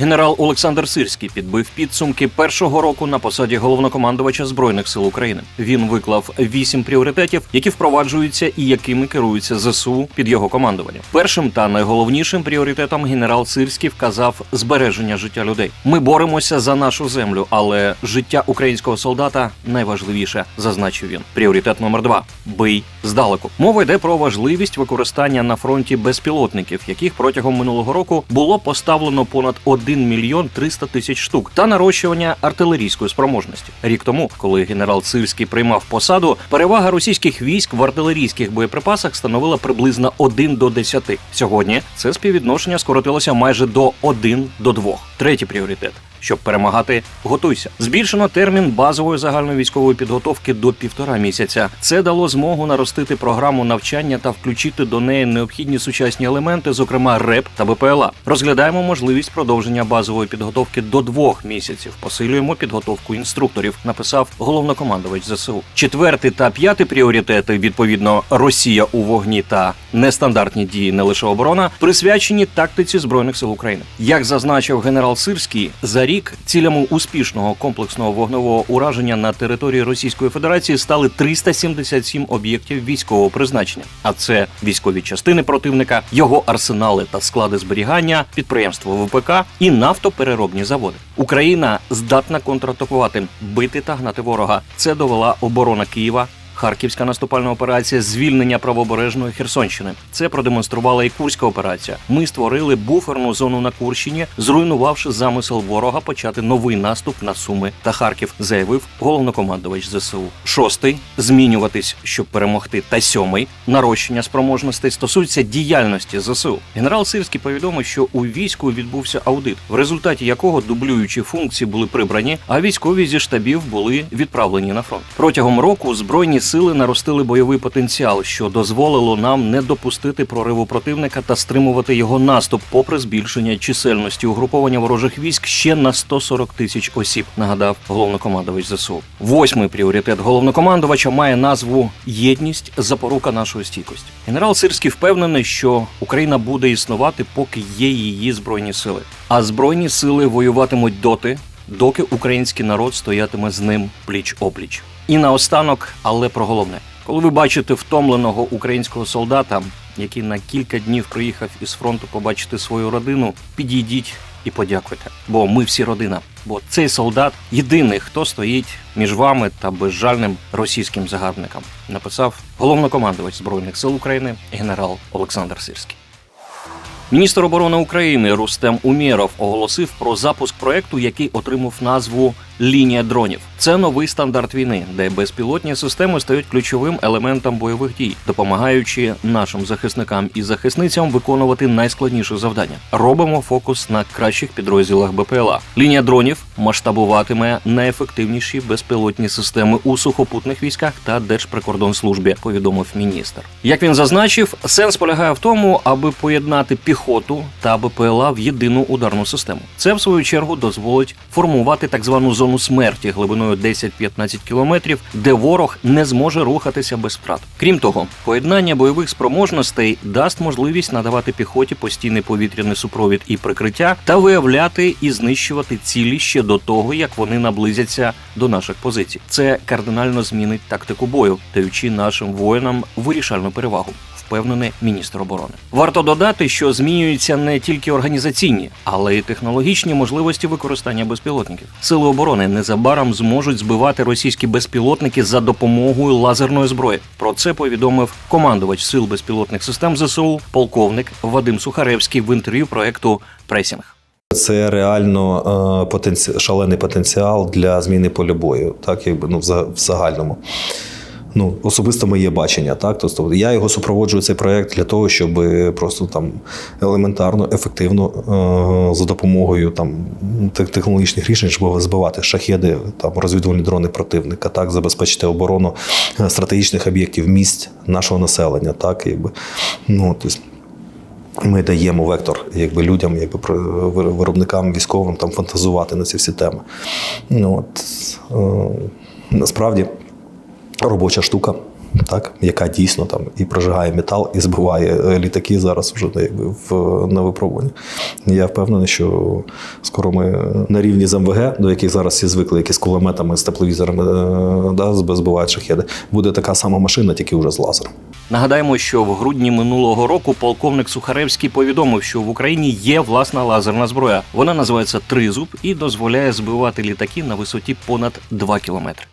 Генерал Олександр Сирський підбив підсумки першого року на посаді головнокомандувача збройних сил України. Він виклав вісім пріоритетів, які впроваджуються і якими керуються ЗСУ під його командуванням. Першим та найголовнішим пріоритетом генерал Сирський вказав збереження життя людей. Ми боремося за нашу землю, але життя українського солдата найважливіше, зазначив він. Пріоритет номер два бий здалеку. Мова йде про важливість використання на фронті безпілотників, яких протягом минулого року було поставлено понад 1 мільйон 300 тисяч штук, та нарощування артилерійської спроможності. Рік тому, коли генерал Сирський приймав посаду, перевага російських військ в артилерійських боєприпасах становила приблизно 1 до 10. Сьогодні це співвідношення скоротилося майже до 1 до 2. Третій пріоритет. Щоб перемагати, готуйся. Збільшено термін базової загальної військової підготовки до півтора місяця. Це дало змогу наростити програму навчання та включити до неї необхідні сучасні елементи, зокрема РЕП та БПЛА. Розглядаємо можливість продовження базової підготовки до двох місяців. Посилюємо підготовку інструкторів. Написав головнокомандувач ЗСУ. Четвертий та п'ятий пріоритети відповідно Росія у вогні та нестандартні дії, не лише оборона, присвячені тактиці збройних сил України. Як зазначив генерал Сирський, за рік цілями успішного комплексного вогневого ураження на території Російської Федерації стали 377 об'єктів військового призначення. А це військові частини противника, його арсенали та склади зберігання, підприємства ВПК і нафтопереробні заводи. Україна здатна контратакувати, бити та гнати ворога. Це довела оборона Києва. Харківська наступальна операція звільнення правобережної Херсонщини. Це продемонструвала і Курська операція. Ми створили буферну зону на Курщині, зруйнувавши замисел ворога почати новий наступ на Суми та Харків, заявив головнокомандувач ЗСУ. Шостий змінюватись, щоб перемогти. Та сьомий нарощення спроможностей стосується діяльності ЗСУ. Генерал Сирський повідомив, що у війську відбувся аудит, в результаті якого дублюючі функції були прибрані, а військові зі штабів були відправлені на фронт. Протягом року збройні сили наростили бойовий потенціал, що дозволило нам не допустити прориву противника та стримувати його наступ, попри збільшення чисельності угруповання ворожих військ ще на 140 тисяч осіб. Нагадав головнокомандувач ЗСУ. Восьмий пріоритет головнокомандувача має назву єдність запорука нашої стійкості. Генерал Сирський впевнений, що Україна буде існувати, поки є її збройні сили. А збройні сили воюватимуть доти, доки український народ стоятиме з ним пліч опліч. І наостанок, але про головне, коли ви бачите втомленого українського солдата, який на кілька днів приїхав із фронту побачити свою родину, підійдіть і подякуйте. Бо ми всі родина. Бо цей солдат єдиний, хто стоїть між вами та безжальним російським загарбником, написав головнокомандувач збройних сил України генерал Олександр Сирський. Міністр оборони України Рустем Умєров оголосив про запуск проекту, який отримав назву Лінія дронів. Це новий стандарт війни, де безпілотні системи стають ключовим елементом бойових дій, допомагаючи нашим захисникам і захисницям виконувати найскладніші завдання. Робимо фокус на кращих підрозділах БПЛА. Лінія дронів масштабуватиме найефективніші безпілотні системи у сухопутних військах та Держприкордонслужбі, повідомив міністр. Як він зазначив, сенс полягає в тому, аби поєднати піхоту та БПЛА в єдину ударну систему. Це в свою чергу дозволить формувати так звану зону смерті глибиною 10-15 кілометрів, де ворог не зможе рухатися без втрат. Крім того, поєднання бойових спроможностей дасть можливість надавати піхоті постійний повітряний супровід і прикриття та виявляти і знищувати цілі ще до того, як вони наблизяться до наших позицій. Це кардинально змінить тактику бою, даючи нашим воїнам вирішальну перевагу. Впевнений міністр оборони. Варто додати, що змінюються не тільки організаційні, але й технологічні можливості використання безпілотників. Сили оборони незабаром зможуть збивати російські безпілотники за допомогою лазерної зброї. Про це повідомив командувач сил безпілотних систем ЗСУ, полковник Вадим Сухаревський в інтерв'ю проекту Пресінг. Це реально е, потенці... шалений потенціал для зміни поля бою, так якби ну в загальному. Ну, особисто моє бачення, так. Тобто я його супроводжую цей проект для того, щоб просто там елементарно, ефективно е, за допомогою там технологічних рішень, щоб збивати шахеди, там розвідувальні дрони противника, так забезпечити оборону е, стратегічних об'єктів місць нашого населення, так якби ну тобто, ми даємо вектор якби, людям, якби, виробникам, військовим там, фантазувати на ці всі теми. Ну, от, е, насправді робоча штука. так, яка дійсно там і прожигає метал, і збиває е, літаки зараз вже якби в на випробуванні. Я впевнений, що скоро ми на рівні з МВГ, до яких зараз всі звикли, які з кулеметами, з тепловізорами е, да, збивають шахеди, буде така сама машина, тільки вже з лазером. Нагадаємо, що в грудні минулого року полковник Сухаревський повідомив, що в Україні є власна лазерна зброя. Вона називається Тризуб і дозволяє збивати літаки на висоті понад 2 кілометри.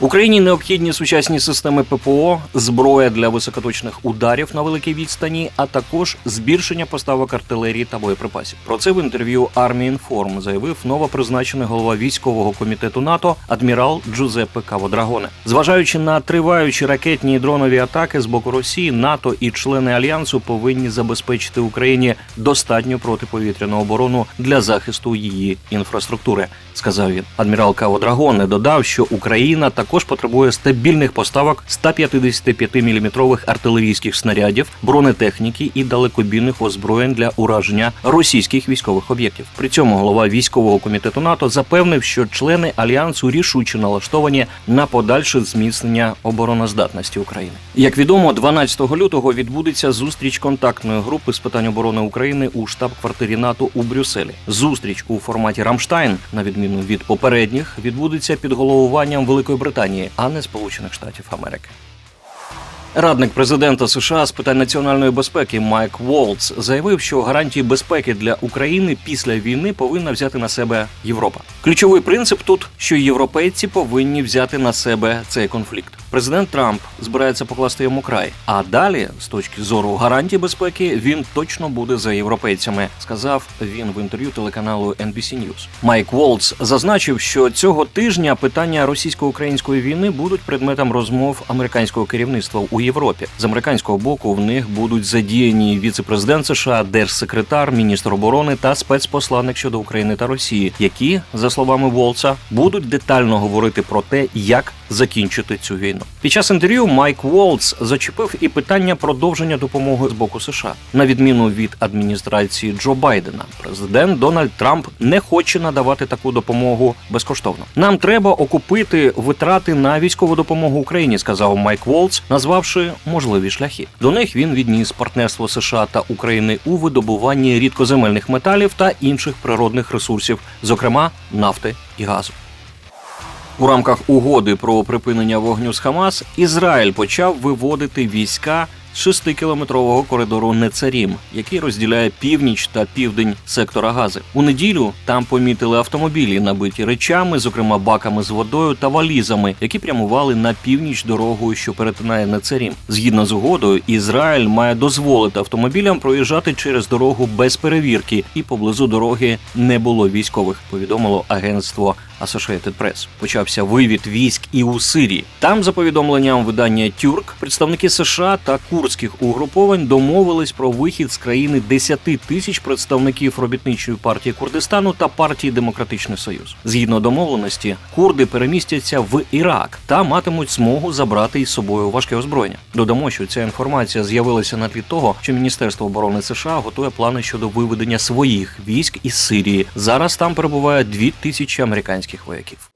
Україні необхідні сучасні системи ППО, зброя для високоточних ударів на великій відстані, а також збільшення поставок артилерії та боєприпасів. Про це в інтерв'ю Армії Інформ заявив новопризначений голова військового комітету НАТО адмірал Джузеппе Каводрагоне. Зважаючи на триваючі ракетні і дронові атаки з боку Росії, НАТО і члени альянсу повинні забезпечити Україні достатню протиповітряну оборону для захисту її інфраструктури, сказав він. Адмірал Каводрагоне додав, що Україна також потребує стабільних поставок 155-мм артилерійських снарядів, бронетехніки і далекобійних озброєнь для ураження російських військових об'єктів. При цьому голова військового комітету НАТО запевнив, що члени альянсу рішуче налаштовані на подальше зміцнення обороноздатності України. Як відомо, 12 лютого відбудеться зустріч контактної групи з питань оборони України у штаб-квартирі НАТО у Брюсселі. Зустріч у форматі Рамштайн, на відміну від попередніх, відбудеться під головуванням Великої Британії, а не Сполучених Штатів Америки. Радник президента США з питань національної безпеки Майк Волц заявив, що гарантії безпеки для України після війни повинна взяти на себе Європа. Ключовий принцип тут, що європейці повинні взяти на себе цей конфлікт. Президент Трамп збирається покласти йому край. А далі, з точки зору гарантій безпеки, він точно буде за європейцями, сказав він в інтерв'ю телеканалу NBC News. Майк Волц зазначив, що цього тижня питання російсько-української війни будуть предметом розмов американського керівництва у Європі. З американського боку в них будуть задіяні віце-президент США, держсекретар, міністр оборони та спецпосланник щодо України та Росії, які, за словами Волца, будуть детально говорити про те, як закінчити цю війну. Під час інтерв'ю Майк Волц зачепив і питання продовження допомоги з боку США. На відміну від адміністрації Джо Байдена, президент Дональд Трамп не хоче надавати таку допомогу безкоштовно. Нам треба окупити витрати на військову допомогу Україні, сказав Майк Волц, назвавши можливі шляхи. До них він відніс партнерство США та України у видобуванні рідкоземельних металів та інших природних ресурсів, зокрема нафти і газу. У рамках угоди про припинення вогню з Хамас Ізраїль почав виводити війська з 6-кілометрового коридору Нецарім, який розділяє північ та південь сектора Гази. У неділю там помітили автомобілі, набиті речами, зокрема баками з водою та валізами, які прямували на північ дорогою, що перетинає Нецарім. Згідно з угодою, Ізраїль має дозволити автомобілям проїжджати через дорогу без перевірки, і поблизу дороги не було військових. Повідомило агентство Associated Press. Почався вивід військ і у Сирії. Там, за повідомленням видання Тюрк, представники США та курдських угруповань домовились про вихід з країни 10 тисяч представників робітничої партії Курдистану та партії Демократичний Союз. Згідно домовленості, курди перемістяться в Ірак та матимуть змогу забрати із собою важке озброєння. Додамо, що ця інформація з'явилася на тлі того, що Міністерство оборони США готує плани щодо виведення своїх військ із Сирії. Зараз там перебуває 2 тисячі американських вояків.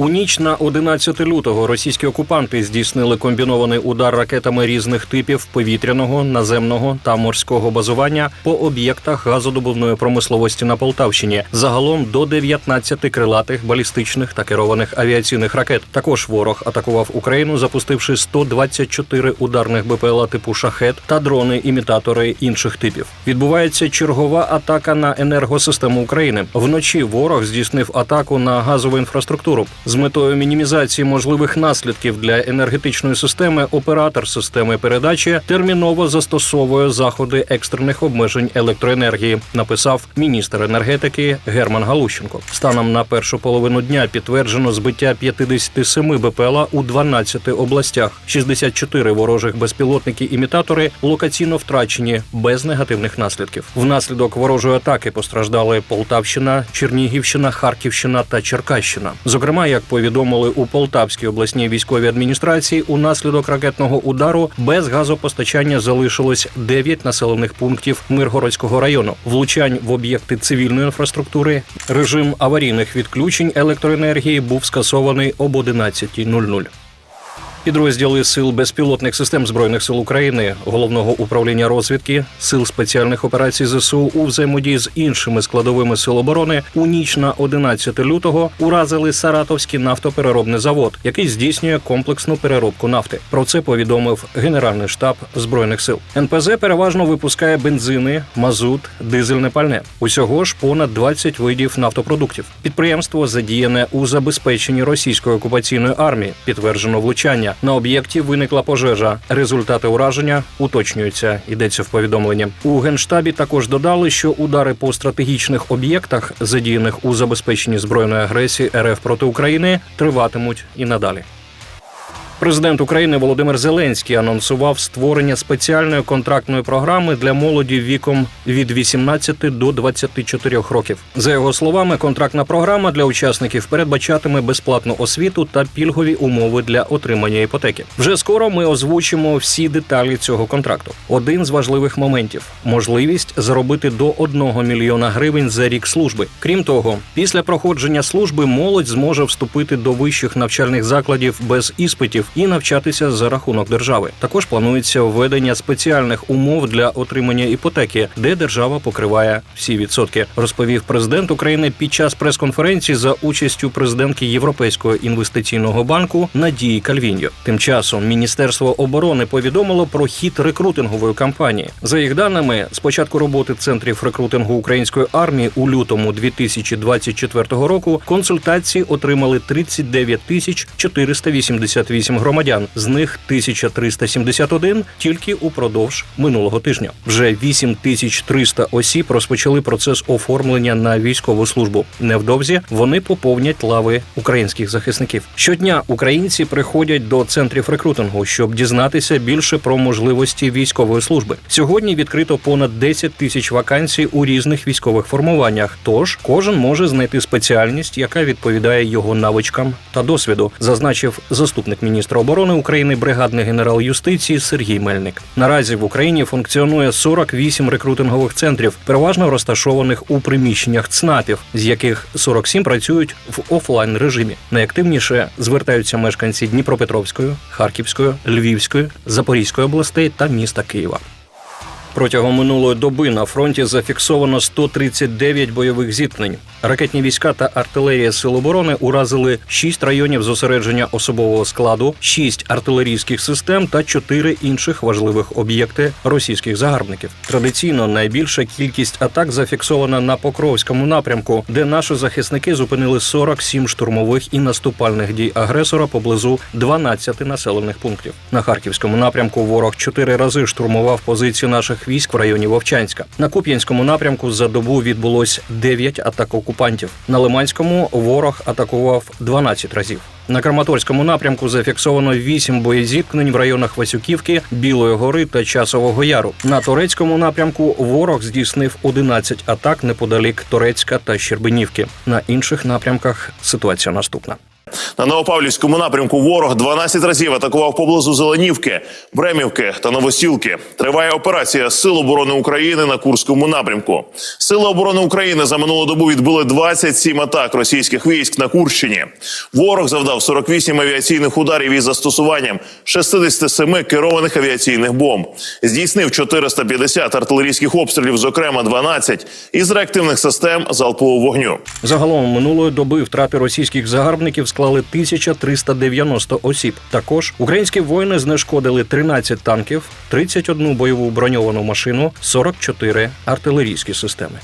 У ніч на 11 лютого російські окупанти здійснили комбінований удар ракетами різних типів повітряного, наземного та морського базування по об'єктах газодобувної промисловості на Полтавщині. Загалом до 19 крилатих балістичних та керованих авіаційних ракет. Також ворог атакував Україну, запустивши 124 ударних БПЛА типу шахет та дрони-імітатори інших типів. Відбувається чергова атака на енергосистему України. Вночі ворог здійснив атаку на газову інфраструктуру. З метою мінімізації можливих наслідків для енергетичної системи оператор системи передачі терміново застосовує заходи екстрених обмежень електроенергії, написав міністр енергетики Герман Галущенко. Станом на першу половину дня підтверджено збиття 57 БПЛА у 12 областях. 64 ворожих безпілотники-імітатори локаційно втрачені без негативних наслідків. Внаслідок ворожої атаки постраждали Полтавщина, Чернігівщина, Харківщина та Черкащина. Зокрема, як повідомили у Полтавській обласній військовій адміністрації, унаслідок ракетного удару без газопостачання залишилось 9 населених пунктів Миргородського району. Влучань в об'єкти цивільної інфраструктури. Режим аварійних відключень електроенергії був скасований об 11.00. Підрозділи сил безпілотних систем збройних сил України, головного управління розвідки, сил спеціальних операцій ЗСУ у взаємодії з іншими складовими сил оборони у ніч на 11 лютого уразили Саратовський нафтопереробний завод, який здійснює комплексну переробку нафти. Про це повідомив Генеральний штаб збройних сил. НПЗ переважно випускає бензини, мазут, дизельне пальне. Усього ж понад 20 видів нафтопродуктів. Підприємство задіяне у забезпеченні російської окупаційної армії. Підтверджено влучання. На об'єкті виникла пожежа. Результати ураження уточнюються. Йдеться в повідомленні. У генштабі також додали, що удари по стратегічних об'єктах, задіяних у забезпеченні збройної агресії РФ проти України, триватимуть і надалі. Президент України Володимир Зеленський анонсував створення спеціальної контрактної програми для молоді віком від 18 до 24 років. За його словами, контрактна програма для учасників передбачатиме безплатну освіту та пільгові умови для отримання іпотеки. Вже скоро ми озвучимо всі деталі цього контракту. Один з важливих моментів можливість заробити до 1 мільйона гривень за рік служби. Крім того, після проходження служби молодь зможе вступити до вищих навчальних закладів без іспитів і навчатися за рахунок держави. Також планується введення спеціальних умов для отримання іпотеки, де держава покриває всі відсотки, розповів президент України під час прес-конференції за участю президентки Європейського інвестиційного банку Надії Кальвіньо. Тим часом Міністерство оборони повідомило про хід рекрутингової кампанії. За їх даними, з початку роботи центрів рекрутингу української армії у лютому 2024 року консультації отримали 39 тисяч 488 громадян. З них 1371 тільки упродовж минулого тижня. Вже 8300 осіб розпочали процес оформлення на військову службу. Невдовзі вони поповнять лави українських захисників. Щодня українці приходять до центрів рекрутингу, щоб дізнатися більше про можливості військової служби. Сьогодні відкрито понад 10 тисяч вакансій у різних військових формуваннях. Тож кожен може знайти спеціальність, яка відповідає його навичкам та досвіду, зазначив заступник міністра оборони України, бригадний генерал юстиції Сергій Мельник. Наразі в Україні функціонує 48 рекрутингових центрів, переважно розташованих у приміщеннях ЦНАПів, з яких 47 працюють в офлайн режимі. Найактивніше звертаються мешканці Дніпропетровської, Харківської, Львівської, Запорізької областей та міста Києва. Протягом минулої доби на фронті зафіксовано 139 бойових зіткнень. Ракетні війська та артилерія Сил оборони уразили 6 районів зосередження особового складу, 6 артилерійських систем та 4 інших важливих об'єкти російських загарбників. Традиційно найбільша кількість атак зафіксована на Покровському напрямку, де наші захисники зупинили 47 штурмових і наступальних дій агресора поблизу 12 населених пунктів. На харківському напрямку ворог чотири рази штурмував позиції наших військ в районі Вовчанська. На Куп'янському напрямку за добу відбулось 9 атак окупантів. На Лиманському ворог атакував 12 разів. На Краматорському напрямку зафіксовано 8 боєзіткнень в районах Васюківки, Білої гори та Часового Яру. На турецькому напрямку ворог здійснив 11 атак неподалік Торецька та Щербинівки. На інших напрямках ситуація наступна. На Новопавлівському напрямку ворог 12 разів атакував поблизу Зеленівки, Бремівки та Новосілки. Триває операція Сил оборони України на Курському напрямку. Сили оборони України за минулу добу відбили 27 атак російських військ на Курщині. Ворог завдав 48 авіаційних ударів із застосуванням 67 керованих авіаційних бомб. Здійснив 450 артилерійських обстрілів, зокрема 12 із реактивних систем залпового вогню. Загалом минулої доби втрати російських загарбників склали 1390 осіб. Також українські воїни знешкодили 13 танків, 31 бойову броньовану машину, 44 артилерійські системи.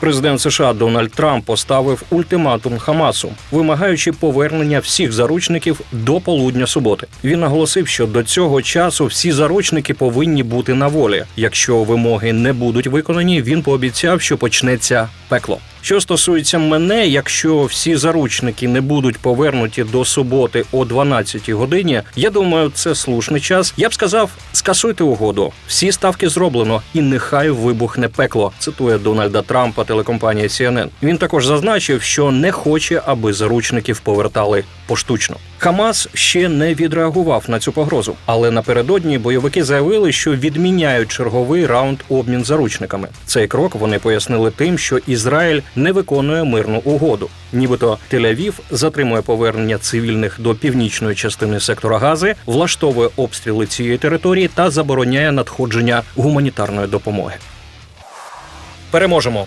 Президент США Дональд Трамп поставив ультиматум Хамасу, вимагаючи повернення всіх заручників до полудня суботи. Він наголосив, що до цього часу всі заручники повинні бути на волі. Якщо вимоги не будуть виконані, він пообіцяв, що почнеться пекло. Що стосується мене, якщо всі заручники не будуть повернуті до суботи о 12 годині, я думаю, це слушний час. Я б сказав, скасуйте угоду. Всі ставки зроблено, і нехай вибухне пекло. Цитує Дональда Трампа телекомпанія CNN. Він також зазначив, що не хоче, аби заручників повертали поштучно. Хамас ще не відреагував на цю погрозу, але напередодні бойовики заявили, що відміняють черговий раунд обмін заручниками. Цей крок вони пояснили тим, що Ізраїль не виконує мирну угоду. Нібито Тель-Авів затримує повернення цивільних до північної частини сектора Гази, влаштовує обстріли цієї території та забороняє надходження гуманітарної допомоги. Переможемо.